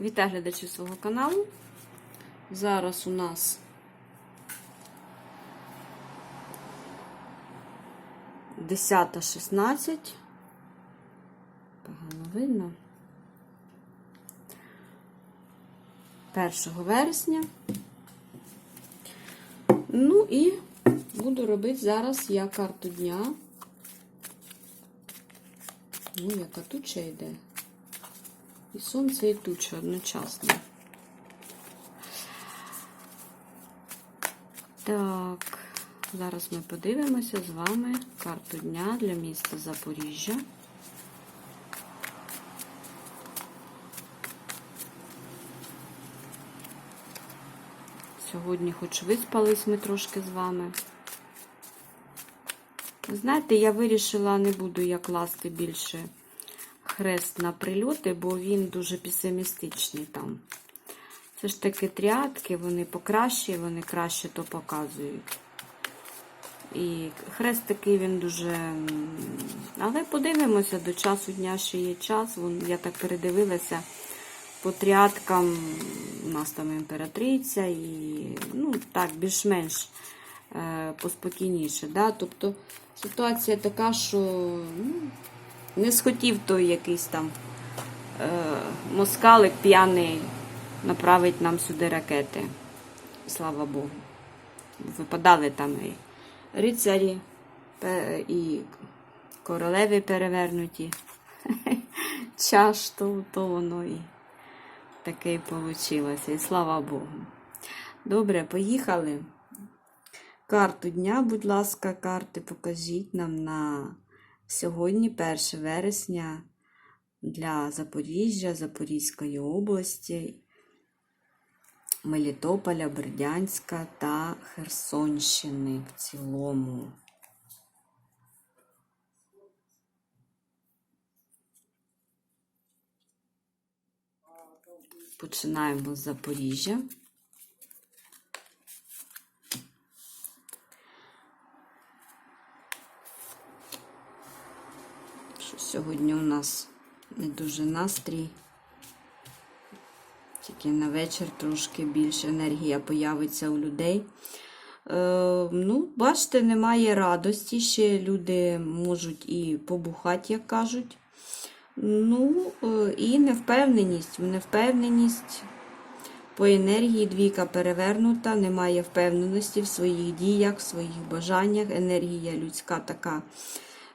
Вітаю глядачів свого каналу. Зараз у нас десята шістнадцять. Погано видно. 1 вересня. Ну і буду робити зараз я карту дня. Ну, яка туча йде. І сонце, і туча одночасно. Так, зараз ми подивимося з вами карту дня для міста Запоріжжя. Сьогодні хоч виспались ми трошки з вами. Знаєте, я вирішила, не буду я класти більше хрест на прильоти, бо він дуже песимістичний там. Це ж таки тріадки, вони покращі, вони краще то показують. І хрест такий він дуже. Але подивимося, до часу дня ще є час. Я так передивилася по тріадкам. У нас там імператриця і ну, так, більш-менш е, поспокійніше. Да? Тобто ситуація така, що ну, не схотів той якийсь там е, москалик п'яний направить нам сюди ракети. Слава Богу. Випадали там і рицарі, і королеви перевернуті. Чаш, то, то воно і таке й вийшло. І слава Богу. Добре, поїхали. Карту дня, будь ласка, карти покажіть нам на сьогодні, 1 вересня, для Запоріжжя, Запорізької області, Мелітополя, Бердянська та Херсонщини в цілому. Починаємо з Запоріжжя. Що сьогодні у нас не дуже настрій. Тільки на вечір трошки більше енергія появиться у людей. Е, ну, бачите, немає радості. Ще люди можуть і побухати, як кажуть. Ну, е, і невпевненість. Невпевненість по енергії двійка перевернута, немає впевненості в своїх діях, в своїх бажаннях. Енергія людська така.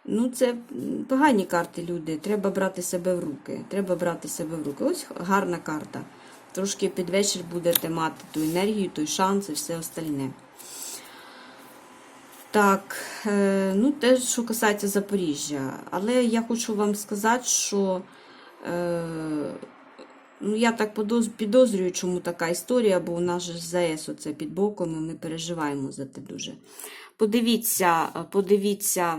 Ну, це погані карти, люди. Треба брати себе в руки. Треба брати себе в руки. Ось гарна карта. Трошки під вечір будете мати ту енергію, той шанс і все остальне. Так, е, ну те, що касається Запоріжжя. Але я хочу вам сказати, що е, ну, я так підозрюю, чому така історія, бо у нас же ЗАЕС оце під боком, і ми переживаємо за те дуже. Подивіться, подивіться,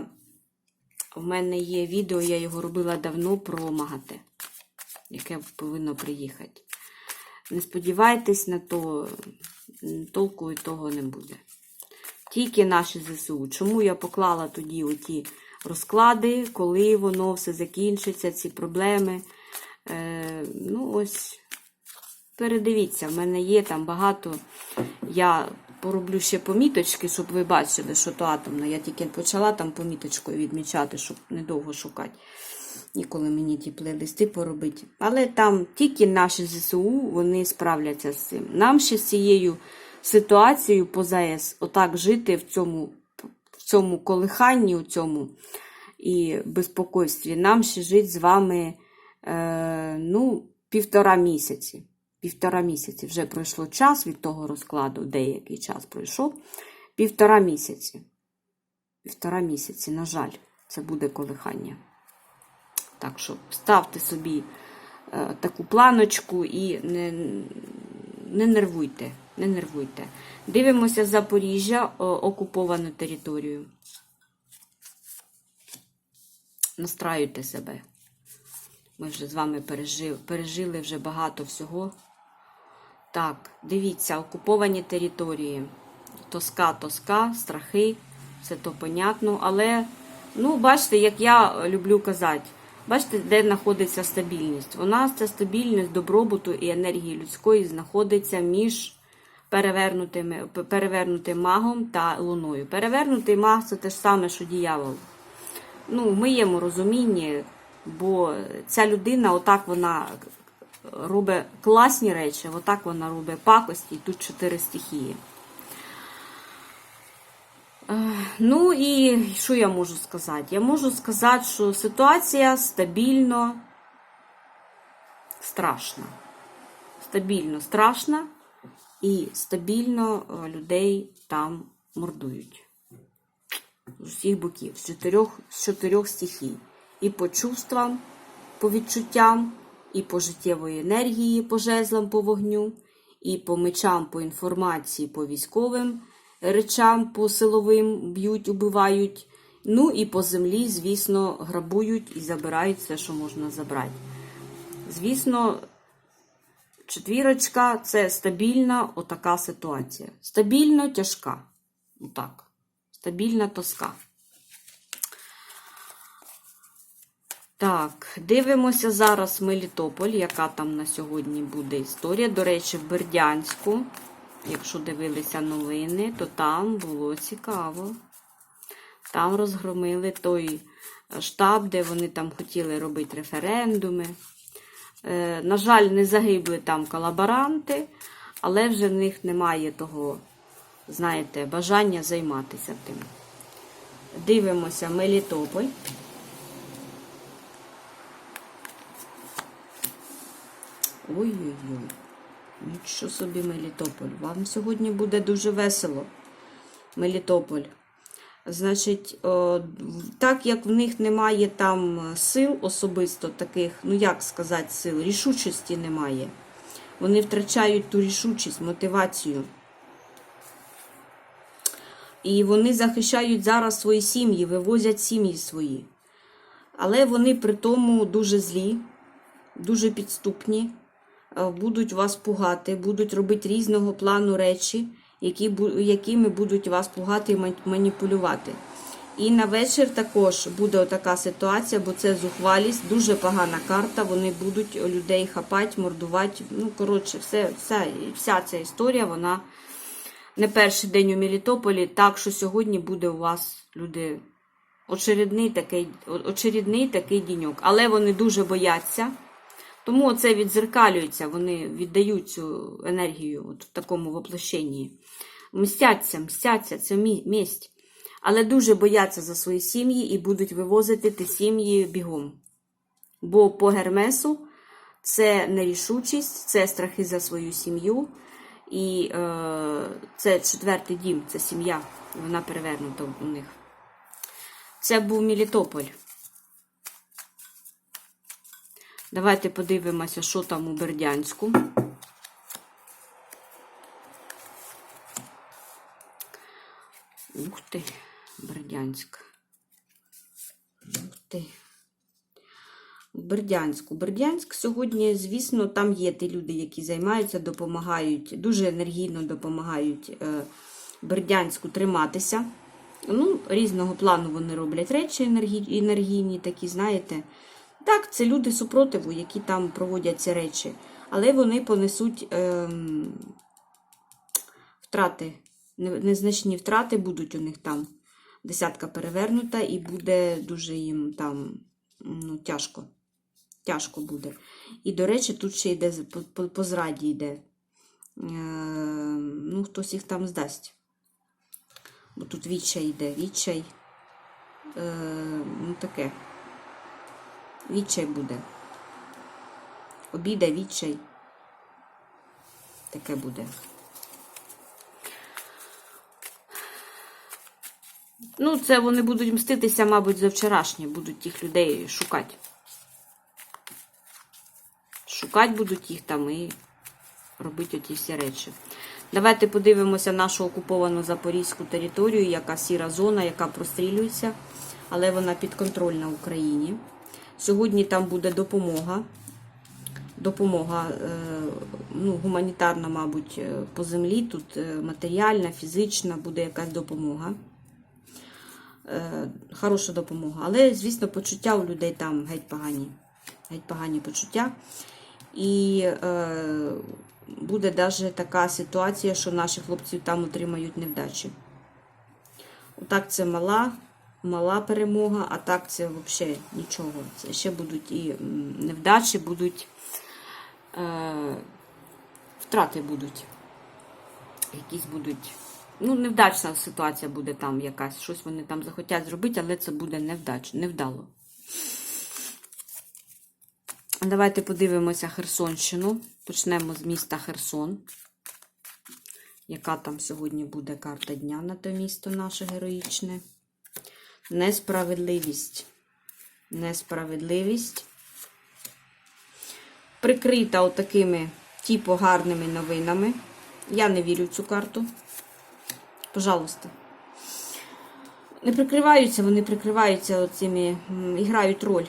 в мене є відео, я його робила давно про МАГАТЕ, яке повинно приїхати. Не сподівайтесь на то, толку і того не буде. Тільки наші ЗСУ. Чому я поклала тоді оті розклади, коли воно все закінчиться, ці проблеми. Е, ну, ось, передивіться, в мене є там багато. Я пороблю ще поміточки, щоб ви бачили, що то атомна. Я тільки почала там поміточкою відмічати, щоб недовго шукати. Ніколи мені ті плейлисти поробити. Але там тільки наші ЗСУ вони справляться з цим. Нам ще з цією ситуацією по ЗАЕС отак жити в цьому, в цьому колиханні, у цьому і безпокойстві. Нам ще жити з вами е, ну, півтора місяці. Півтора місяці. Вже пройшло час від того розкладу, деякий час пройшов. Півтора місяці. Півтора місяці, на жаль, це буде колихання. Так що ставте собі е, таку планочку і не, не нервуйте. Не нервуйте. Дивимося Запоріжжя, окуповану територію. Настраюйте себе. Ми вже з вами пережили, пережили вже багато всього. Так, дивіться, окуповані території. Тоска, тоска, страхи, все то понятно. Але, ну, бачите, як я люблю казати, Бачите, де знаходиться стабільність? У нас ця стабільність добробуту і енергії людської знаходиться між перевернутими, перевернутим магом та луною. Перевернутий маг це те ж саме, що діявол. Ну, в моєму розумінні, бо ця людина, отак вона робить класні речі, отак вона робить пакості, і тут чотири стихії. Е, Ну і що я можу сказати? Я можу сказати, що ситуація стабільно страшна. Стабільно страшна і стабільно е, людей там мордують. З усіх боків, з чотирьох, з чотирьох стихій. І по чувствам, по відчуттям, і по життєвої енергії, по жезлам, по вогню, і по мечам, по інформації, по військовим речам, по силовим б'ють, убивають. Ну і по землі, звісно, грабують і забирають все, що можна забрати. Звісно, четвірочка це стабільна отака ситуація. Стабільно тяжка. Отак. Стабільна тоска. Так, дивимося зараз Мелітополь, яка там на сьогодні буде історія. До речі, в Бердянську, якщо дивилися новини, то там було цікаво. Там розгромили той штаб, де вони там хотіли робити референдуми. Е, на жаль, не загибли там колаборанти, але вже в них немає того, знаєте, бажання займатися тим. Дивимося Мелітополь. Ой-ой-ой. Нічого собі Мелітополь. Вам сьогодні буде дуже весело. Мелітополь. Значить, так як в них немає там сил особисто таких, ну як сказати, сил, рішучості немає. Вони втрачають ту рішучість, мотивацію. І вони захищають зараз свої сім'ї, вивозять сім'ї свої. Але вони при тому дуже злі, дуже підступні, будуть вас пугати, будуть робити різного плану речі, які, якими будуть вас пугати і маніпулювати. І на вечір також буде така ситуація, бо це зухвалість, дуже погана карта. Вони будуть людей хапати, мордувати. Ну, коротше, все, все, вся ця історія, вона не перший день у Мелітополі, так що сьогодні буде у вас люди очередний такий, очередний такий діньок. Але вони дуже бояться. Тому це відзеркалюється, вони віддають цю енергію от в такому воплощенні. Мстяться, мстяться, це мі- месть. Але дуже бояться за свої сім'ї і будуть вивозити ті сім'ї бігом. Бо по Гермесу це нерішучість, це страхи за свою сім'ю. І е, це четвертий дім, це сім'я. Вона перевернута у них. Це був Мелітополь. Давайте подивимося, що там у Бердянську. Ух ти, Бердянськ. Ух ти. Бердянську. Бердянськ сьогодні, звісно, там є ті люди, які займаються, допомагають, дуже енергійно допомагають е, Бердянську триматися. Ну, різного плану вони роблять речі енергі... енергійні, такі, знаєте. Так, це люди супротиву, які там проводять ці речі. Але вони понесуть ем, втрати, незначні втрати будуть у них там. Десятка перевернута, і буде дуже їм там ну, тяжко. Тяжко буде. І, до речі, тут ще йде по, по зраді йде. Е, ну, хтось їх там здасть. Бо тут відчай йде, відчай. Е, ну, таке. Відчай буде. Обіда, відчай. Таке буде. Ну, це вони будуть мститися, мабуть, за вчорашнє, будуть тих людей шукати. Шукати будуть їх там і робити оті всі речі. Давайте подивимося нашу окуповану Запорізьку територію, яка сіра зона, яка прострілюється, але вона підконтрольна Україні. Сьогодні там буде допомога. Допомога е, ну, гуманітарна, мабуть, е, по землі. Тут е, матеріальна, фізична буде якась допомога. хороша допомога. Але, звісно, почуття у людей там геть погані. Геть погані почуття. І е, буде навіть така ситуація, що наші хлопці там отримають невдачі. Отак це мала, мала перемога, а так це взагалі нічого. Це ще будуть і невдачі, будуть е, втрати будуть. Якісь будуть. Ну, невдачна ситуація буде там якась. Щось вони там захотять зробити, але це буде невдач, невдало. Давайте подивимося Херсонщину. Почнемо з міста Херсон. Яка там сьогодні буде карта дня на те місто наше героїчне? Несправедливість. Несправедливість. Прикрита отакими типу гарними новинами. Я не вірю в цю карту. Пожалуйста. Не прикриваються, вони прикриваються і грають роль.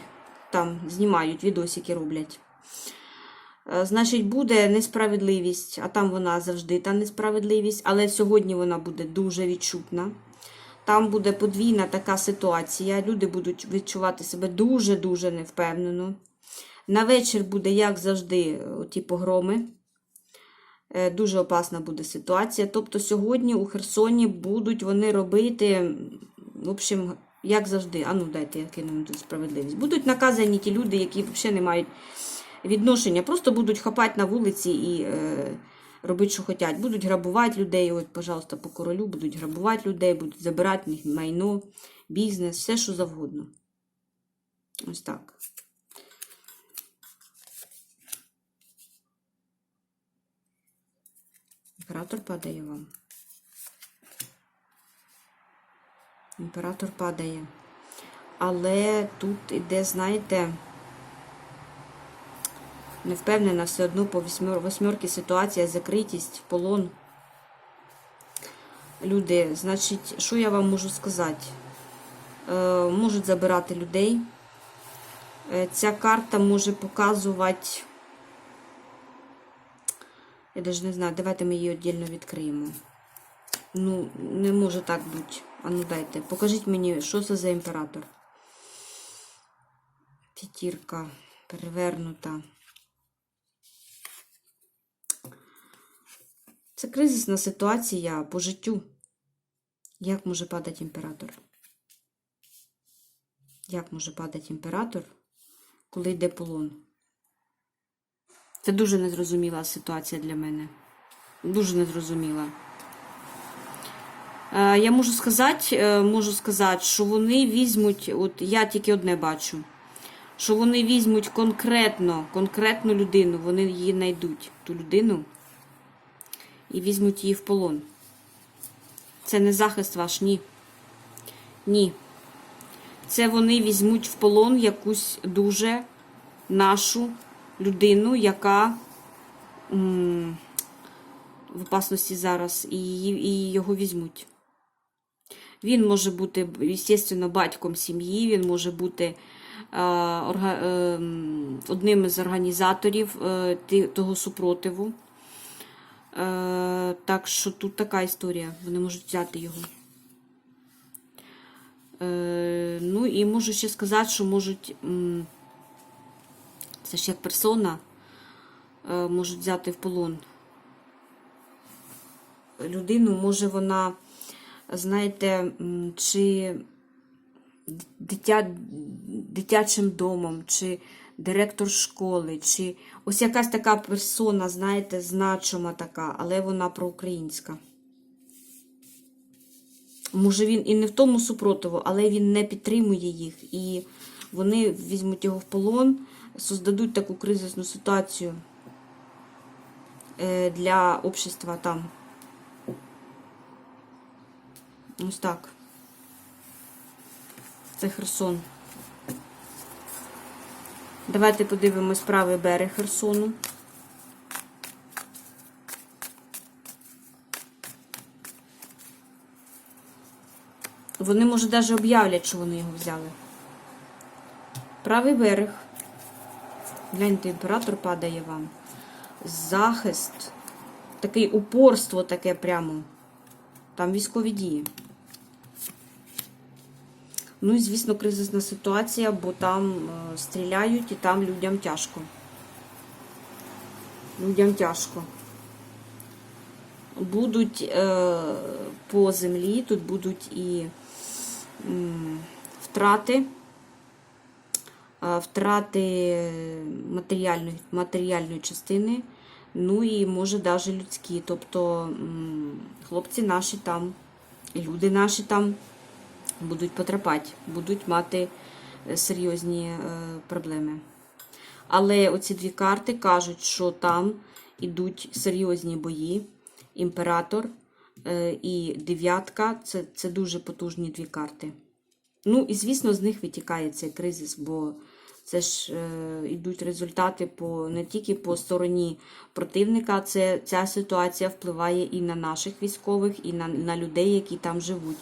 Там знімають, відосики роблять. Е, Значить, буде несправедливість, а там вона завжди та несправедливість, але сьогодні вона буде дуже відчутна. Там буде подвійна така ситуація. Люди будуть відчувати себе дуже-дуже невпевнено. На вечір буде, як завжди, ті погроми. Е, Дуже опасна буде ситуація. Тобто сьогодні у Херсоні будуть вони робити, в общем, як завжди, а ну дайте я кину тут справедливість. Будуть наказані ті люди, які взагалі не мають відношення, просто будуть хапати на вулиці і е, робити, що хочуть. Будуть грабувати людей, от, пожалуйста, по королю, будуть грабувати людей, будуть забирати них майно, бізнес, все, що завгодно. Ось так. Імператор падає вам. Імператор падає. Але тут іде, знаєте, не впевнена все одно по восьмер, восьмерки ситуація, закритість, полон. Люди, значить, що я вам можу сказати? Е, можуть забирати людей. Е, ця карта може показувати. Я навіть не знаю, давайте ми її віддільно відкриємо. Ну, не може так бути. А ну дайте. Покажіть мені, що це за імператор. П'ятірка перевернута. Це кризисна ситуація по життю. Як може падати імператор? Як може падати імператор, коли йде полон? Це дуже незрозуміла ситуація для мене. Дуже незрозуміла. Е, Я можу сказати, е, можу сказати, що вони візьмуть, от я тільки одне бачу, що вони візьмуть конкретно, конкретну людину, вони її знайдуть, ту людину, і візьмуть її в полон. Це не захист ваш, ні. Ні. Це вони візьмуть в полон якусь дуже нашу людину, яка м, в опасності зараз, і, її- і його візьмуть. Він може бути, звісно, батьком сім'ї, він може бути е, е, одним із організаторів е, того супротиву. Е, так що тут така історія. Вони можуть взяти його. Е, ну і можу ще сказати, що можуть. Це ж як персона е, можуть взяти в полон. Людину, може вона, знаєте, чи дитя, дитячим домом, чи директор школи, чи ось якась така персона, знаєте, значима така, але вона проукраїнська. Може, він і не в тому супротиву, але він не підтримує їх. І вони візьмуть його в полон, создадуть таку кризисну ситуацію е, для общества там. Ось так. Це Херсон. Давайте подивимось правий берег Херсону. Вони, може, навіть об'являть, що вони його взяли. Правий берег. Гляньте, імператор падає вам. Захист. Такий упорство таке прямо. Там військові дії. Ну і, звісно, кризисна ситуація, бо там е, стріляють і там людям тяжко. Людям тяжко. Будуть е, по землі, тут будуть і втрати, е, втрати матеріальної, матеріальної частини, ну і може навіть людські. Тобто хлопці наші там, люди наші там будуть потрапати, будуть мати е, серйозні е, проблеми. Але оці дві карти кажуть, що там ідуть серйозні бої. Імператор е, і дев'ятка це, це дуже потужні дві карти. Ну, і звісно, з них витікає цей кризис, бо це ж е, йдуть результати по, не тільки по стороні противника, це, ця ситуація впливає і на наших військових, і на, на людей, які там живуть.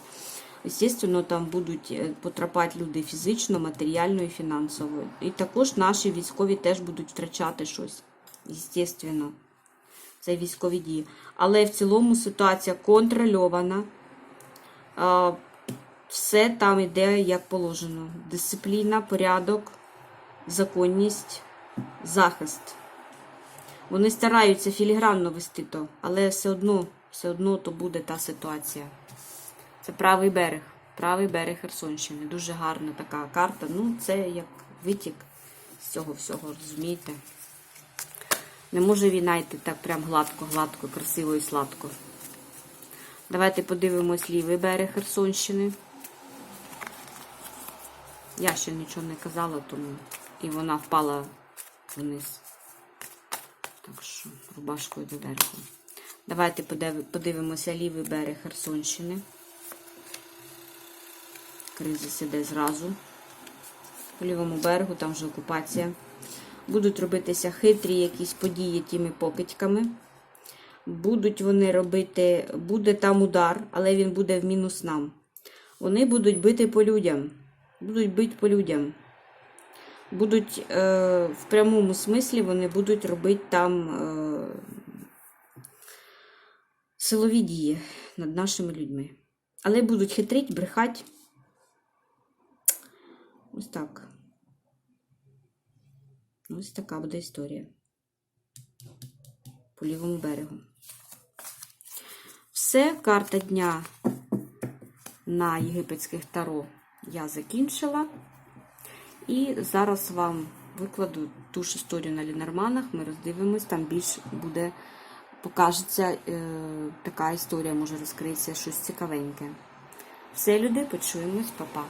Звісно, там будуть е, потрапати люди фізично, матеріально і фінансово. І також наші військові теж будуть втрачати щось. Звісно, це військові дії. Але в цілому ситуація контрольована. Все там йде як положено. Дисципліна, порядок, законність, захист. Вони стараються філігранно вести то, але все одно, все одно то буде та ситуація. Це правий берег. Правий берег Херсонщини. Дуже гарна така карта. Ну, це як витік з цього всього, розумієте? Не може війна йти так прям гладко, гладко, красиво і сладко. Давайте подивимось лівий берег Херсонщини. Я ще нічого не казала, тому і вона впала вниз. Так що, рубашкою доверху. Давайте подивимося лівий берег Херсонщини. Кризис іде зразу. По лівому берегу, там вже окупація. Будуть робитися хитрі якісь події тими покидьками. Будуть вони робити, буде там удар, але він буде в мінус нам. Вони будуть бити по людям. Будуть бити по людям. Будуть е, в прямому смислі вони будуть робити там е, силові дії над нашими людьми. Але будуть хитрить, брехать. Ось так. Ось така буде історія. По лівому берегу. Все, карта дня на єгипетських таро я закінчила. І зараз вам викладу ту ж історію на Лінерманах. Ми роздивимось, там більш буде, покажеться е, така історія, може розкриється щось цікавеньке. Все, люди, почуємось, па-па.